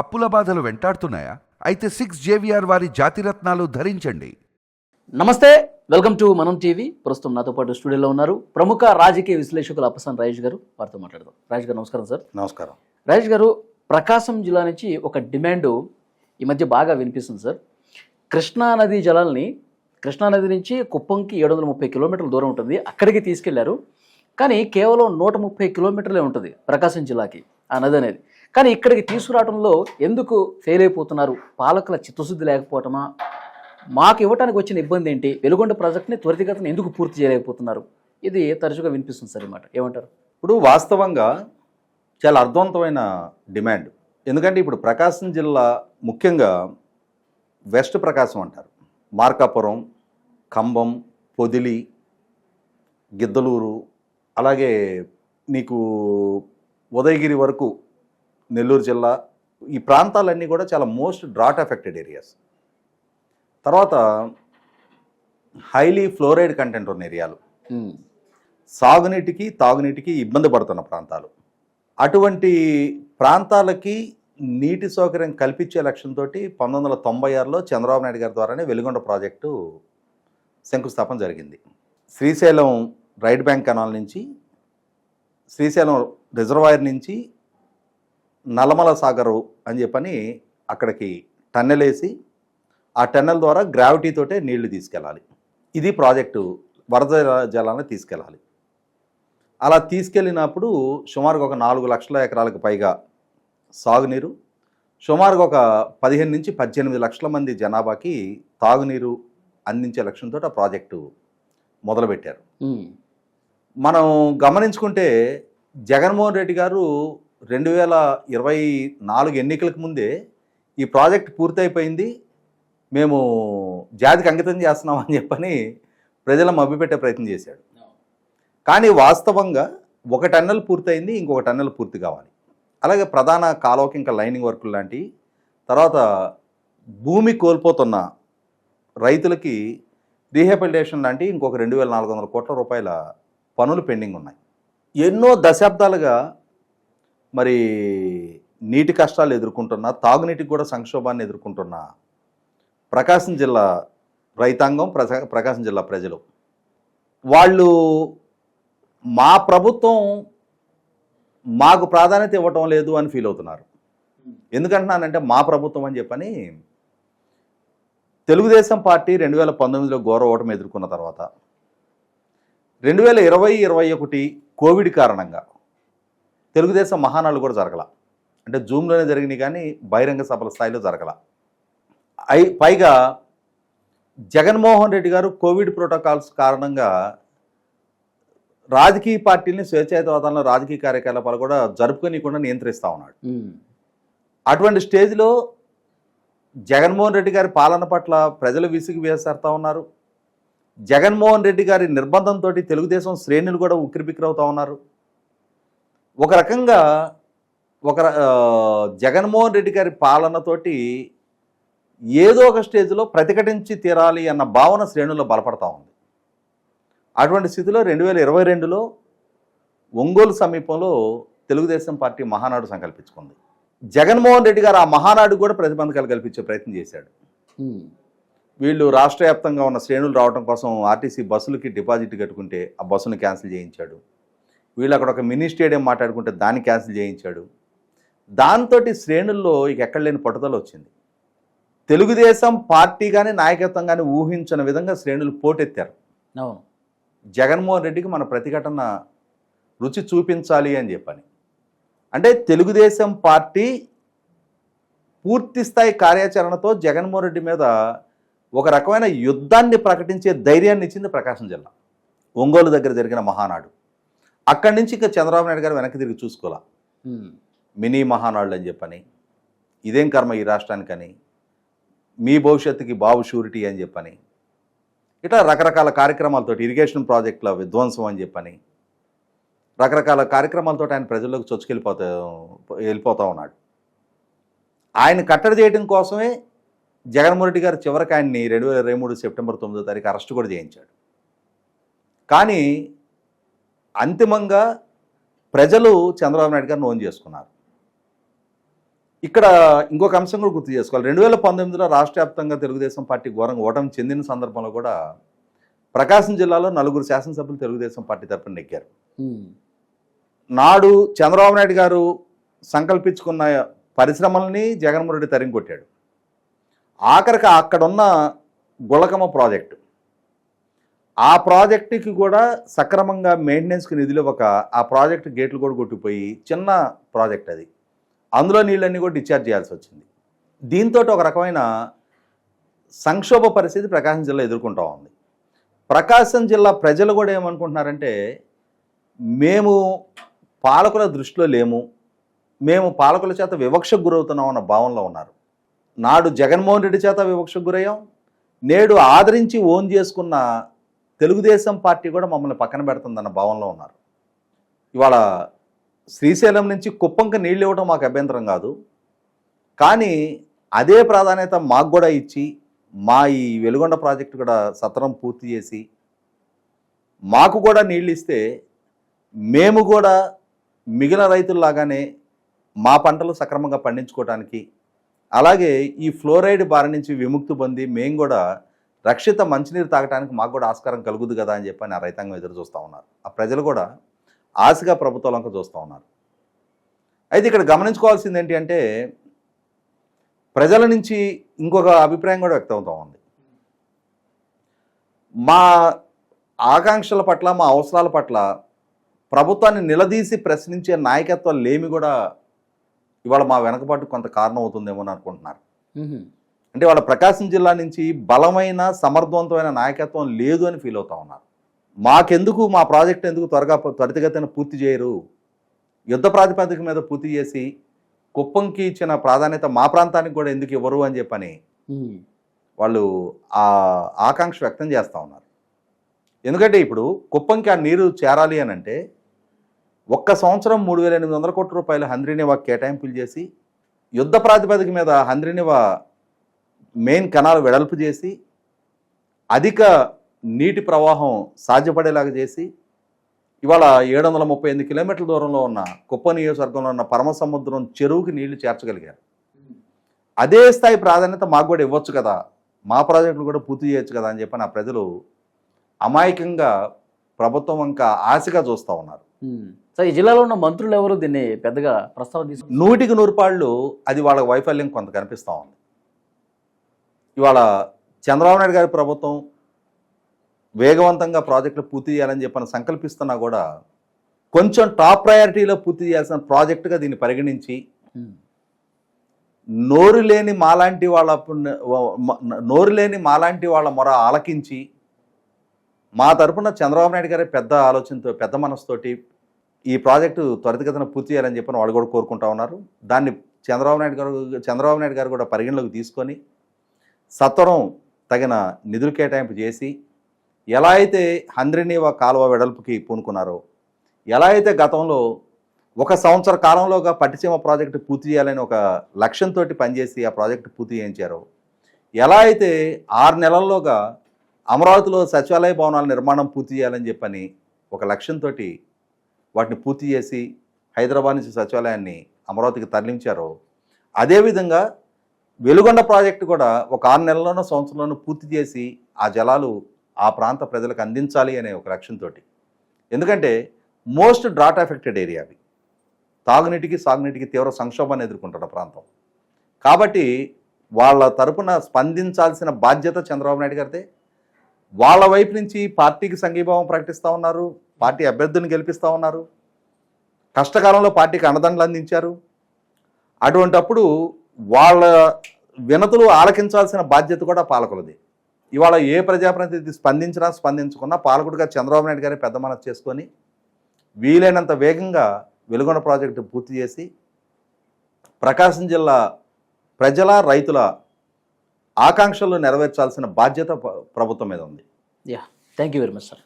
అప్పుల బాధలు వెంటాడుతున్నాయా? అయితే సిక్స్ జేవిఆర్ వారి జాతిరత్నాలు ధరించండి. నమస్తే వెల్కమ్ టు మనం టీవీ. ప్రస్తుతం నాతో పాటు స్టూడియోలో ఉన్నారు ప్రముఖ రాజకీయ విశ్లేషకులు అప్పసాన్ రాజేష్ గారు. వారితో మాట్లాడదాం. రాజేష్ గారు నమస్కారం సార్. నమస్కారం. రాజేష్ గారు ప్రకాశం జిల్లా నుంచి ఒక డిమాండ్ ఈ మధ్య బాగా వినిపిస్తుంది సార్. కృష్ణా నది జలాల్ని కృష్ణా నది నుంచి కుప్పంకి ఏడు వందల ముప్పై కిలోమీటర్ల దూరం ఉంటుంది. అక్కడికి తీసుకెళ్ళారు. కానీ కేవలం నూట ముప్పై కిలోమీటర్లే ఉంటుంది ప్రకాశం జిల్లాకి ఆ నది అనేది. కానీ ఇక్కడికి తీసుకురావడంలో ఎందుకు ఫెయిల్ అయిపోతున్నారు? పాలకుల చిత్తశుద్ధి లేకపోవటమా? మాకు ఇవ్వడానికి వచ్చిన ఇబ్బంది ఏంటి? వెలుగొండ ప్రాజెక్ట్ని త్వరితగతిన ఎందుకు పూర్తి చేయలేకపోతున్నారు? ఇది తరచుగా వినిపిస్తుంది సార్ అనమాట ఏమంటారు? ఇప్పుడు వాస్తవంగా చాలా అర్థవంతమైన డిమాండ్. ఎందుకంటే ఇప్పుడు ప్రకాశం జిల్లా ముఖ్యంగా వెస్ట్ ప్రకాశం అంటారు. మార్కాపురం కంబం పొదిలి గిద్దలూరు అలాగే నీకు ఉదయగిరి వరకు నెల్లూరు జిల్లా ఈ ప్రాంతాలన్నీ కూడా చాలా మోస్ట్ డ్రాట్ ఎఫెక్టెడ్ ఏరియాస్. తర్వాత హైలీ ఫ్లోరైడ్ కంటెంట్ ఉన్న ఏరియాలు. సాగునీటికి తాగునీటికి ఇబ్బంది పడుతున్న ప్రాంతాలు. అటువంటి ప్రాంతాలకి నీటి సౌకర్యం కల్పించే లక్ష్యంతో పంతొమ్మిది వందల తొంభై ఆరులో చంద్రబాబు నాయుడు గారి ద్వారానే వెలుగొండ ప్రాజెక్టు శంకుస్థాపన జరిగింది. శ్రీశైలం రైట్ బ్యాంక్ కెనాల్ నుంచి శ్రీశైలం రిజర్వాయర్ నుంచి నల్లమల సాగరు అని చెప్పని అక్కడికి టన్నెల్ వేసి ఆ టన్నెల్ ద్వారా గ్రావిటీతోటే నీళ్ళు తీసుకెళ్ళాలి. ఇది ప్రాజెక్టు. వరద జలాన్ని తీసుకెళ్ళాలి. అలా తీసుకెళ్ళినప్పుడు సుమారుగా ఒక నాలుగు లక్షల ఎకరాలకు పైగా సాగునీరు సుమారుగా ఒక పదిహేను నుంచి పద్దెనిమిది లక్షల మంది జనాభాకి తాగునీరు అందించే లక్ష్యంతో ఆ ప్రాజెక్టు మొదలుపెట్టారు. మనం గమనించుకుంటే జగన్మోహన్ రెడ్డి గారు రెండు వేల ఇరవై నాలుగు ఎన్నికలకు ముందే ఈ ప్రాజెక్ట్ పూర్తయిపోయింది. మేము జాతికి అంకితం చేస్తున్నామని చెప్పని ప్రజలను మభ్యపెట్టే ప్రయత్నం చేశాడు. కానీ వాస్తవంగా ఒక టన్నెల్ పూర్తయింది ఇంకొక టన్నెల్ పూర్తి కావాలి. అలాగే ప్రధాన కాలువకి ఇంకా లైనింగ్ వర్కులు లాంటి తర్వాత భూమి కోల్పోతున్న రైతులకి రీహాబిలిటేషన్ లాంటి ఇంకొక రెండు వేల నాలుగు వందల కోట్ల రూపాయల పనులు పెండింగ్ ఉన్నాయి. ఎన్నో దశాబ్దాలుగా మరి నీటి కష్టాలు ఎదుర్కొంటున్న తాగునీటికి కూడా సంక్షోభాన్ని ఎదుర్కొంటున్న ప్రకాశం జిల్లా రైతాంగం ప్రకాశం జిల్లా ప్రజలు. వాళ్ళు మా ప్రభుత్వం మాకు ప్రాధాన్యత ఇవ్వటం లేదు అని ఫీల్ అవుతున్నారు. ఎందుకంటున్నానంటే మా ప్రభుత్వం అని చెప్పని తెలుగుదేశం పార్టీ రెండు వేల పంతొమ్మిదిలో ఘోర ఓటమి ఎదుర్కొన్న తర్వాత రెండు వేల ఇరవై ఇరవై ఒకటి కోవిడ్ కారణంగా తెలుగుదేశం మహానాడు కూడా జరగల. అంటే జూమ్లోనే జరిగినాయి కానీ బహిరంగ సభల స్థాయిలో జరగల. అయి పైగా జగన్మోహన్ రెడ్డి గారు కోవిడ్ ప్రోటోకాల్స్ కారణంగా రాజకీయ పార్టీలని స్వేచ్ఛాయుతవాదంలో రాజకీయ కార్యకలాపాలు కూడా జరుపుకోనీయకుండా నియంత్రిస్తూ ఉన్నాడు. అటువంటి స్టేజ్లో జగన్మోహన్ రెడ్డి గారి పాలన పట్ల ప్రజలు విసిగి వేసేస్తా ఉన్నారు. జగన్మోహన్ రెడ్డి గారి నిర్బంధంతో తెలుగుదేశం శ్రేణులు కూడా ఉక్కిరిబిక్కిరవుతా ఉన్నారు. ఒక రకంగా ఒక జగన్మోహన్ రెడ్డి గారి పాలనతోటి ఏదో ఒక స్టేజ్లో ప్రతిఘటించి తీరాలి అన్న భావన శ్రేణుల్లో బలపడతా ఉంది. అటువంటి స్థితిలో రెండు వేల ఇరవై రెండులో ఒంగోలు సమీపంలో తెలుగుదేశం పార్టీ మహానాడు సంకల్పించుకుంది. జగన్మోహన్ రెడ్డి గారు ఆ మహానాడు కూడా ప్రతిబంధకాలు కల్పించే ప్రయత్నం చేశాడు. వీళ్ళు రాష్ట్ర వ్యాప్తంగా ఉన్న శ్రేణులు రావడం కోసం ఆర్టీసీ బస్సులకి డిపాజిట్ కట్టుకుంటే ఆ బస్సును క్యాన్సిల్ చేయించాడు. వీళ్ళు అక్కడ ఒక మినీ స్టేడియం మాట్లాడుకుంటే దాన్ని క్యాన్సిల్ చేయించాడు. దాంతో శ్రేణుల్లో ఇక ఎక్కడ లేని పట్టుదల వచ్చింది. తెలుగుదేశం పార్టీ కానీ నాయకత్వం కానీ ఊహించిన విధంగా శ్రేణులు పోటెత్తారు. అవును. జగన్మోహన్ రెడ్డికి మన ప్రతిఘటన రుచి చూపించాలి అని చెప్పని. అంటే తెలుగుదేశం పార్టీ పూర్తి స్థాయి కార్యాచరణతో జగన్మోహన్ రెడ్డి మీద ఒక రకమైన యుద్ధాన్ని ప్రకటించే ధైర్యాన్ని ఇచ్చింది ప్రకాశం జిల్లా. ఒంగోలు దగ్గర జరిగిన మహానాడు. అక్కడి నుంచి ఇంకా చంద్రబాబు నాయుడు గారు వెనక్కి తిరిగి చూసుకోవాలా? మినీ మహానాడులు అని చెప్పని ఇదేం కర్మ ఈ రాష్ట్రానికని మీ భవిష్యత్తుకి బాబు షూరిటీ అని చెప్పని ఇట్లా రకరకాల కార్యక్రమాలతో ఇరిగేషన్ ప్రాజెక్టుల విధ్వంసం అని చెప్పని రకరకాల కార్యక్రమాలతో ఆయన ప్రజల్లోకి చొచ్చుకెళ్ళిపోతా వెళ్ళిపోతూ ఉన్నాడు. ఆయన కట్టడి చేయడం కోసమే జగన్మోహన్ రెడ్డి గారు చివరికి ఆయన్ని రెండు వేల ఇరవై మూడు సెప్టెంబర్ తొమ్మిదో తారీఖు అరెస్ట్ కూడా చేయించాడు. కానీ అంతిమంగా ప్రజలు చంద్రబాబు నాయుడు గారిని ఓన్ చేసుకున్నారు. ఇక్కడ ఇంకొక అంశం కూడా గుర్తు చేసుకోవాలి. రెండు వేల పంతొమ్మిదిలో రాష్ట్ర వ్యాప్తంగా తెలుగుదేశం పార్టీ ఘోరంగా ఓటమి చెందిన సందర్భంలో కూడా ప్రకాశం జిల్లాలో నలుగురు శాసనసభ్యులు తెలుగుదేశం పార్టీ తరఫున నెగ్గారు. నాడు చంద్రబాబు నాయుడు గారు సంకల్పించుకున్న పరిశ్రమల్ని జగన్మోహన్ రెడ్డి తరిమి కొట్టాడు ఆఖరికి అక్కడున్న గుళకమ్మ ప్రాజెక్టు. ఆ ప్రాజెక్టుకి కూడా సక్రమంగా మెయింటెనెన్స్కి నిధులు ఇవ్వక ఆ ప్రాజెక్టు గేట్లు కూడా కొట్టిపోయి చిన్న ప్రాజెక్ట్ అది. అందులో నీళ్ళన్నీ కూడా డిశ్చార్జ్ చేయాల్సి వచ్చింది. దీంతో ఒక రకమైన సంక్షోభ పరిస్థితి ప్రకాశం జిల్లా ఎదుర్కొంటా ఉంది. ప్రకాశం జిల్లా ప్రజలు కూడా ఏమనుకుంటున్నారంటే మేము పాలకుల దృష్టిలో లేము మేము పాలకుల చేత వివక్షకు గురవుతున్నాం అన్న భావనలో ఉన్నారు. నాడు జగన్మోహన్ రెడ్డి చేత వివక్షకు గురయ్యాం నేడు ఆదరించి ఓన్ చేసుకున్న తెలుగుదేశం పార్టీ కూడా మమ్మల్ని పక్కన పెడుతుందన్న భావనలో ఉన్నారు. ఇవాళ శ్రీశైలం నుంచి కుప్పంకి నీళ్ళు ఇవ్వడం మాకు అభ్యంతరం కాదు. కానీ అదే ప్రాధాన్యత మాకు కూడా ఇచ్చి మా ఈ వెలుగొండ ప్రాజెక్టు కూడా సత్రం పూర్తి చేసి మాకు కూడా నీళ్ళు ఇస్తే మేము కూడా మిగిలిన రైతుల్లాగానే మా పంటలు సక్రమంగా పండించుకోవడానికి అలాగే ఈ ఫ్లోరైడ్ బారి నుంచి విముక్తి పొంది మేము కూడా రక్షిత మంచినీరు తాగడానికి మాకు కూడా ఆస్కారం కలుగుదు కదా అని చెప్పి ఆ రైతాంగం ఎదురు చూస్తూ ఉన్నారు. ఆ ప్రజలు కూడా ఆశగా ప్రభుత్వాలంక చూస్తూ ఉన్నారు. అయితే ఇక్కడ గమనించుకోవాల్సింది ఏంటి అంటే ప్రజల నుంచి ఇంకొక అభిప్రాయం కూడా వ్యక్తమవుతూ ఉంది. మా ఆకాంక్షల పట్ల మా అవసరాల పట్ల ప్రభుత్వాన్ని నిలదీసి ప్రశ్నించే నాయకత్వం లేమి కూడా ఇవాళ మా వెనకబాటు కొంత కారణం అవుతుందేమో అని అనుకుంటున్నారు. అంటే వాళ్ళ ప్రకాశం జిల్లా నుంచి బలమైన సమర్థవంతమైన నాయకత్వం లేదు అని ఫీల్ అవుతా ఉన్నారు. మాకెందుకు మా ప్రాజెక్ట్ ఎందుకు త్వరగా త్వరితగతిన పూర్తి చేయరు? యుద్ధ ప్రాతిపదిక మీద పూర్తి చేసి కుప్పంకి ఇచ్చిన ప్రాధాన్యత మా ప్రాంతానికి కూడా ఎందుకు ఇవ్వరు అని చెప్పని. వాళ్ళు ఆ ఆకాంక్ష వ్యక్తం చేస్తూ ఉన్నారు. ఎందుకంటే ఇప్పుడు కుప్పంకి ఆ నీరు చేరాలి అని అంటే ఒక్క సంవత్సరం మూడు వేల ఎనిమిది వందల కోట్ల రూపాయలు హంద్రీనివా కేటాయింపులు చేసి యుద్ధ ప్రాతిపదిక మీద హంద్రీనివా మెయిన్ కెనాల్ వెడల్పు చేసి అధిక నీటి ప్రవాహం సాధ్యపడేలాగా చేసి ఇవాళ ఏడు వందల ముప్పై ఎనిమిది కిలోమీటర్ల దూరంలో ఉన్న కుప్ప నియోజకవర్గంలో ఉన్న పరమ సముద్రం చెరువుకి నీళ్ళు చేర్చగలిగారు. అదే స్థాయి ప్రాధాన్యత మాకు కూడా ఇవ్వచ్చు కదా. మా ప్రాజెక్టులు కూడా పూర్తి చేయొచ్చు కదా అని చెప్పి నా ప్రజలు అమాయకంగా ప్రభుత్వం ఇంకా ఆశగా చూస్తూ ఉన్నారు. సార్ ఈ జిల్లాలో ఉన్న మంత్రులు ఎవరు? దీన్ని పెద్దగా ప్రస్తావన తీసుకు నూటికి నూరు పాళ్ళు అది వాళ్ళ వైఫల్యం కొంత కనిపిస్తూ ఉంది. ఇవాళ చంద్రబాబు నాయుడు గారి ప్రభుత్వం వేగవంతంగా ప్రాజెక్టులు పూర్తి చేయాలని చెప్పని సంకల్పిస్తున్నా కూడా కొంచెం టాప్ ప్రయారిటీలో పూర్తి చేయాల్సిన ప్రాజెక్టుగా దీన్ని పరిగణించి. నోరు లేని మాలాంటి వాళ్ళ నోరు లేని మాలాంటి వాళ్ళ మొర ఆలకించి మా తరపున చంద్రబాబు నాయుడు గారి పెద్ద ఆలోచనతో పెద్ద మనసుతోటి ఈ ప్రాజెక్టు త్వరితగతిన పూర్తి చేయాలని చెప్పని వాళ్ళు కూడా కోరుకుంటా ఉన్నారు దాన్ని చంద్రబాబు నాయుడు గారు చంద్రబాబు నాయుడు గారు కూడా పరిగణలోకి తీసుకొని సత్వరం తగిన నిధులు కేటాయింపు చేసి ఎలా అయితే హంద్రినీవ కాలువ వెడల్పుకి పూనుకున్నారో ఎలా అయితే గతంలో ఒక సంవత్సర కాలంలోగా పట్టిసీమ ప్రాజెక్టు పూర్తి చేయాలని ఒక లక్ష్యంతో పనిచేసి ఆ ప్రాజెక్టు పూర్తి చేయించారో ఎలా అయితే ఆరు నెలల్లోగా అమరావతిలో సచివాలయ భవనాల నిర్మాణం పూర్తి చేయాలని చెప్పని ఒక లక్ష్యంతో వాటిని పూర్తి చేసి హైదరాబాద్ నుంచి సచివాలయాన్ని అమరావతికి తరలించారో అదేవిధంగా వెలుగొండ ప్రాజెక్టు కూడా ఒక ఆరు నెలల్లోనో సంవత్సరంలోనూ పూర్తి చేసి ఆ జలాలు ఆ ప్రాంత ప్రజలకు అందించాలి అనే ఒక లక్ష్యంతో ఎందుకంటే మోస్ట్ డ్రాట్ ఎఫెక్టెడ్ ఏరియా అవి. తాగునీటికి సాగునీటికి తీవ్ర సంక్షోభాన్ని ఎదుర్కొంటున్న ప్రాంతం. కాబట్టి వాళ్ళ తరపున స్పందించాల్సిన బాధ్యత చంద్రబాబు నాయుడు గారిదే. వాళ్ళ వైపు నుంచి పార్టీకి సంఘీభావం ప్రకటిస్తూ ఉన్నారు పార్టీ అభ్యర్థులను గెలిపిస్తూ ఉన్నారు. కష్టకాలంలో పార్టీకి అండదండలు అందించారు. అటువంటప్పుడు వాళ్ళ వినతులు ఆలకించాల్సిన బాధ్యత కూడా పాలకులది. ఇవాళ ఏ ప్రజాప్రతినిధి స్పందించినా స్పందించుకున్నా పాలకుడిగా చంద్రబాబు నాయుడు గారి పెద్ద మనసు చేసుకొని వీలైనంత వేగంగా వెలుగొండ ప్రాజెక్టు పూర్తి చేసి ప్రకాశం జిల్లా ప్రజల రైతుల ఆకాంక్షలు నెరవేర్చాల్సిన బాధ్యత ప్రభుత్వం మీద ఉంది. Yeah thank you very much sir.